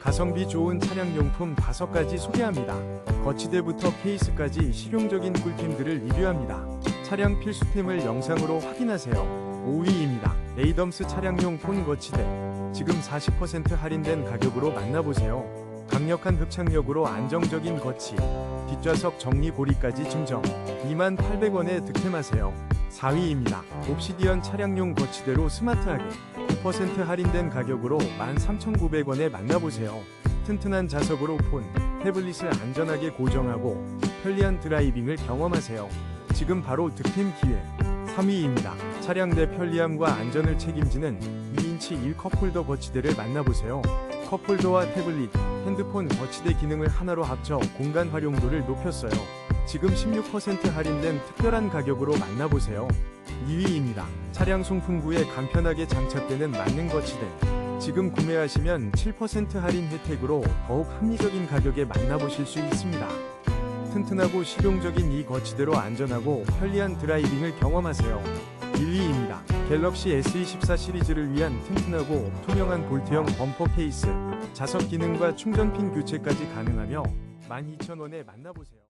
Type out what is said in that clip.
가성비 좋은 차량용품 5가지 소개합니다. 거치대부터 케이스까지 실용적인 꿀템들을 리뷰합니다. 차량 필수템을 영상으로 확인하세요. 5위입니다. 에이덤스 차량용 폰 거치대. 지금 40% 할인된 가격으로 만나보세요. 강력한 흡착력으로 안정적인 거치. 뒷좌석 정리 고리까지 증정. 28,800원에 득템하세요. 4위입니다. 옵시디언 차량용 거치대로 스마트하게 9% 할인된 가격으로 13,900원에 만나보세요. 튼튼한 자석으로 폰, 태블릿을 안전하게 고정하고 편리한 드라이빙을 경험하세요. 지금 바로 득템 기회. 3위입니다. 차량 내 편리함과 안전을 책임지는 2인치 1 컵홀더 거치대를 만나보세요. 컵홀더와 태블릿, 핸드폰 거치대 기능을 하나로 합쳐 공간 활용도를 높였어요. 지금 16% 할인된 특별한 가격으로 만나보세요. 2위입니다. 차량 송풍구에 간편하게 장착되는 만능 거치대. 지금 구매하시면 7% 할인 혜택으로 더욱 합리적인 가격에 만나보실 수 있습니다. 튼튼하고 실용적인 이 거치대로 안전하고 편리한 드라이빙을 경험하세요. 1위입니다. 갤럭시 S24 시리즈를 위한 튼튼하고 투명한 볼트형 범퍼 케이스, 자석 기능과 충전핀 교체까지 가능하며 12,000원에 만나보세요.